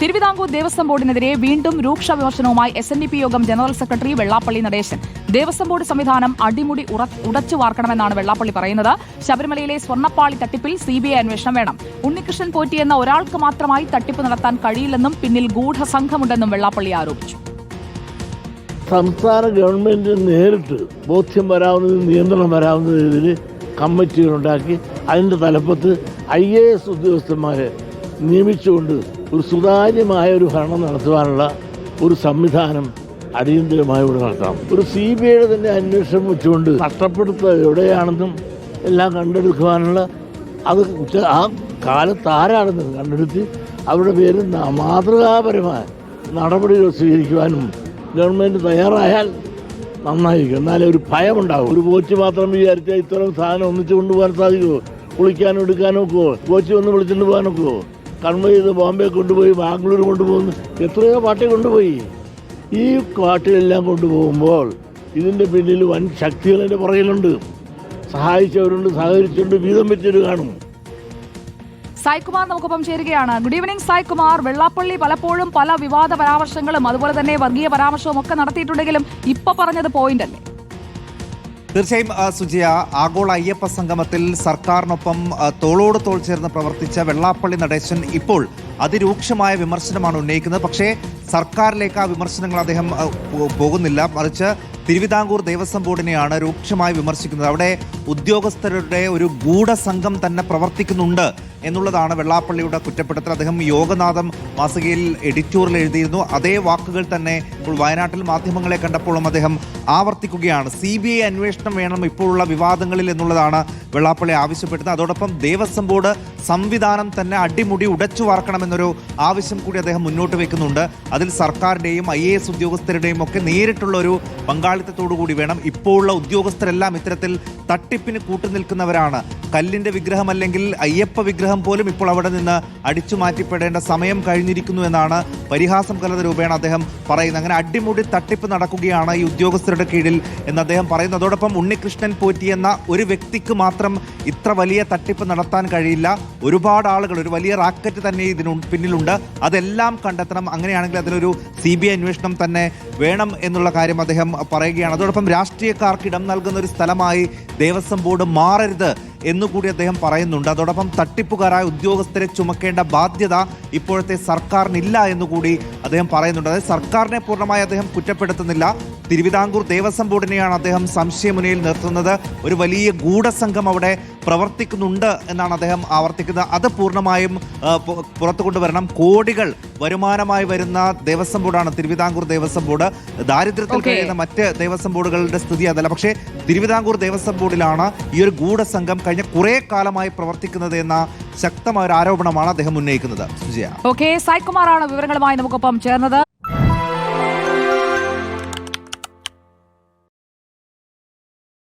തിരുവിതാംകൂർ ദേവസ്വം ബോർഡിനെതിരെ വീണ്ടും രൂക്ഷ വിമർശനവുമായി എസ് എൻ ഡി പി യോഗം general secretary Vellappally Natesan Devaswom board സംവിധാനം അടിമുടി ഉടച്ചു വാർക്കണമെന്നാണ് വെള്ളാപ്പള്ളി പറയുന്നത്. ശബരിമലയിലെ സ്വർണപ്പാളി തട്ടിപ്പിൽ സിബിഐ അന്വേഷണം വേണം. ഉണ്ണികൃഷ്ണൻ പോറ്റി എന്ന ഒരാൾക്ക് മാത്രമായി തട്ടിപ്പ് നടത്താൻ കഴിയില്ലെന്നും പിന്നിൽ ഗൂഢസംഘമുണ്ടെന്നും വെള്ളാപ്പള്ളി ആരോപിച്ചു. സംസ്ഥാന ഗവൺമെന്റ് നേരിട്ട് ബോധ്യം വരാവുന്നതിന് നിയന്ത്രണം വരാവുന്ന രീതിയിൽ കമ്മിറ്റികളുണ്ടാക്കി അതിന്റെ തലപ്പത്ത് ഐ എ എസ് ഉദ്യോഗസ്ഥന്മാരെ നിയമിച്ചുകൊണ്ട് ഒരു സുതാര്യമായ ഒരു ഭരണം നടത്തുവാനുള്ള ഒരു സംവിധാനം അടിയന്തരമായി ഇവിടെ നടത്താം. ഒരു സി ബി ഐയുടെ തന്നെ അന്വേഷണം വെച്ചുകൊണ്ട് നഷ്ടപ്പെടുത്തുക എവിടെയാണെന്നും എല്ലാം കണ്ടെടുക്കുവാനുള്ള അത് ആ കാലത്ത് ആരാണെന്ന് കണ്ടെടുത്ത് അവരുടെ പേരിൽ മാതൃകാപരമായ നടപടികൾ സ്വീകരിക്കുവാനും ഗവൺമെന്റ് തയ്യാറായാൽ നന്നായിരിക്കും. എന്നാലേ ഒരു ഭയമുണ്ടാകും ഒരു കോച്ച് മാത്രം വിചാരിച്ചാൽ ഇത്തരം സാധനം ഒന്നിച്ച് കൊണ്ടുപോകാൻ സാധിക്കുമോ കുളിക്കാനോ എടുക്കാനോ ഒക്കുമോ കോച്ച് ഒന്ന് വിളിച്ചുകൊണ്ട് പോകാനൊക്കുമോ കൺവേ ചെയ്ത് ബോംബെ കൊണ്ടുപോയി ബാംഗ്ലൂർ കൊണ്ടുപോകുന്നു എത്രയോ പാർട്ടി കൊണ്ടുപോയി. ഈ പാട്ടിലെല്ലാം കൊണ്ടുപോകുമ്പോൾ ഇതിന്റെ പിന്നിൽ വൻ ശക്തികൾ എന്റെ പുറകിലുണ്ട്. സഹായിച്ചവരുണ്ട് സഹകരിച്ചുണ്ട് വീതം വെച്ചൊരു കാണും. സായ്കുമാർ നമുക്കൊപ്പം ചേരുകയാണ്. Good evening Saikumar. വെള്ളാപ്പള്ളി പലപ്പോഴും പല വിവാദ പരാമർശങ്ങളും അതുപോലെ തന്നെ വർഗീയ പരാമർശവും ഒക്കെ നടത്തിയിട്ടുണ്ടെങ്കിലും ഇപ്പൊ പറഞ്ഞത് പോയിന്റ് അല്ലേ? തീർച്ചയായും സുജിയ ആഗോള അയ്യപ്പ സംഗമത്തിൽ സർക്കാരിനൊപ്പം തോളോട് തോൾ ചേർന്ന് പ്രവർത്തിച്ച വെള്ളാപ്പള്ളി നടേശൻ ഇപ്പോൾ അതിരൂക്ഷമായ വിമർശനമാണ് ഉന്നയിക്കുന്നത്. പക്ഷേ സർക്കാരിലേക്ക് ആ വിമർശനങ്ങൾ അദ്ദേഹം പോകുന്നില്ല. മറിച്ച് തിരുവിതാംകൂർ ദേവസ്വം ബോർഡിനെയാണ് രൂക്ഷമായി വിമർശിക്കുന്നത്. അവിടെ ഉദ്യോഗസ്ഥരുടെ ഒരു ഗൂഢസംഘം തന്നെ പ്രവർത്തിക്കുന്നുണ്ട് എന്നുള്ളതാണ് വെള്ളാപ്പള്ളിയുടെ കുറ്റപ്പെടുത്തൽ. അദ്ദേഹം യോഗനാഥം മാസികയിൽ എഡിറ്റോറിൽ എഴുതിയിരുന്നു. അതേ വാക്കുകൾ തന്നെ ഇപ്പോൾ വയനാട്ടിൽ മാധ്യമങ്ങളെ കണ്ടപ്പോഴും അദ്ദേഹം ആവർത്തിക്കുകയാണ്. സി ബി ഐ അന്വേഷണം വേണം ഇപ്പോഴുള്ള വിവാദങ്ങളിൽ എന്നുള്ളതാണ് വെള്ളാപ്പള്ളി ആവശ്യപ്പെടുന്നത്. അതോടൊപ്പം ദേവസ്വം ബോർഡ് സംവിധാനം തന്നെ അടിമുടി ഉടച്ചു വാർക്കണമെന്നൊരു ആവശ്യം കൂടി അദ്ദേഹം മുന്നോട്ട് വെക്കുന്നുണ്ട്. അതിൽ സർക്കാരിന്റെയും ഐ എ എസ് ഉദ്യോഗസ്ഥരുടെയും ഒക്കെ നേരിട്ടുള്ള ഒരു പങ്കാളിത്തത്തോടു കൂടി വേണം. ഇപ്പോഴുള്ള ഉദ്യോഗസ്ഥരെല്ലാം ഇത്തരത്തിൽ തട്ടിപ്പിന് കൂട്ടുനിൽക്കുന്നവരാണ് കല്ലിന്റെ വിഗ്രഹം അല്ലെങ്കിൽ അയ്യപ്പ വിഗ്രഹം പോലും ഇപ്പോൾ അവിടെ നിന്ന് അടിച്ചു മാറ്റിപ്പെടേണ്ട സമയം കഴിഞ്ഞിരിക്കുന്നു എന്നാണ് പരിഹാസം കലത രൂപേണ അദ്ദേഹം പറയുന്നത്. അങ്ങനെ അടിമുടി തട്ടിപ്പ് നടക്കുകയാണ് ഈ ഉദ്യോഗസ്ഥരുടെ കീഴിൽ എന്ന് അദ്ദേഹം പറയുന്നു. അതോടൊപ്പം ഉണ്ണികൃഷ്ണൻ പോറ്റി എന്ന ഒരു വ്യക്തിക്ക് മാത്രം ഇത്ര വലിയ തട്ടിപ്പ് നടത്താൻ കഴിയില്ല. ഒരുപാട് ആളുകൾ ഒരു വലിയ റാക്കറ്റ് തന്നെ ഇതിനു പിന്നിലുണ്ട്. അതെല്ലാം കണ്ടെത്തണം. അങ്ങനെയാണെങ്കിൽ അതിനൊരു സി ബി ഐ അന്വേഷണം തന്നെ വേണം എന്നുള്ള കാര്യം അദ്ദേഹം പറയുകയാണ്. അതോടൊപ്പം രാഷ്ട്രീയക്കാർക്ക് ഇടം നൽകുന്ന ഒരു സ്ഥലമായി ദേവസ്വം ബോർഡ് മാറരുത് എന്നുകൂടി അദ്ദേഹം പറയുന്നുണ്ട്. അതോടൊപ്പം തട്ടിപ്പുകാരായ ഉദ്യോഗസ്ഥരെ ചുമക്കേണ്ട ബാധ്യത ഇപ്പോഴത്തെ സർക്കാരിനില്ല എന്നുകൂടി അദ്ദേഹം പറയുന്നുണ്ട്. അതായത് സർക്കാരിനെ പൂർണമായി അദ്ദേഹം കുറ്റപ്പെടുത്തുന്നില്ല. തിരുവിതാംകൂർ ദേവസ്വം ബോർഡിനെയാണ് അദ്ദേഹം സംശയമുനയിൽ നിർത്തുന്നത്. ഒരു വലിയ ഗൂഢസംഘം അവിടെ പ്രവർത്തിക്കുന്നുണ്ട് എന്നാണ് അദ്ദേഹം ആവർത്തിക്കുന്നത്. അത് പൂർണമായും പുറത്തു കൊണ്ടുവരണം. കോടികൾ വരുമാനമായി വരുന്ന ദേവസ്വം ബോർഡാണ് തിരുവിതാംകൂർ ദേവസ്വം ബോർഡ്. ദാരിദ്ര്യത്തിൽ. കഴിയുന്ന മറ്റ് ദേവസ്വം ബോർഡുകളുടെ സ്ഥിതി അതല്ല. പക്ഷേ തിരുവിതാംകൂർ ദേവസ്വം ബോർഡിലാണ് ഈ ഒരു ഗൂഢസംഘം കഴിഞ്ഞ കുറേ കാലമായി പ്രവർത്തിക്കുന്നത് എന്ന ശക്തമായ ഒരു ആരോപണമാണ് അദ്ദേഹം ഉന്നയിക്കുന്നത്. സുജയ. ഓക്കെ സായ്കുമാറാണ് വിവരങ്ങളുമായി നമുക്കൊപ്പം ചേർന്നത്.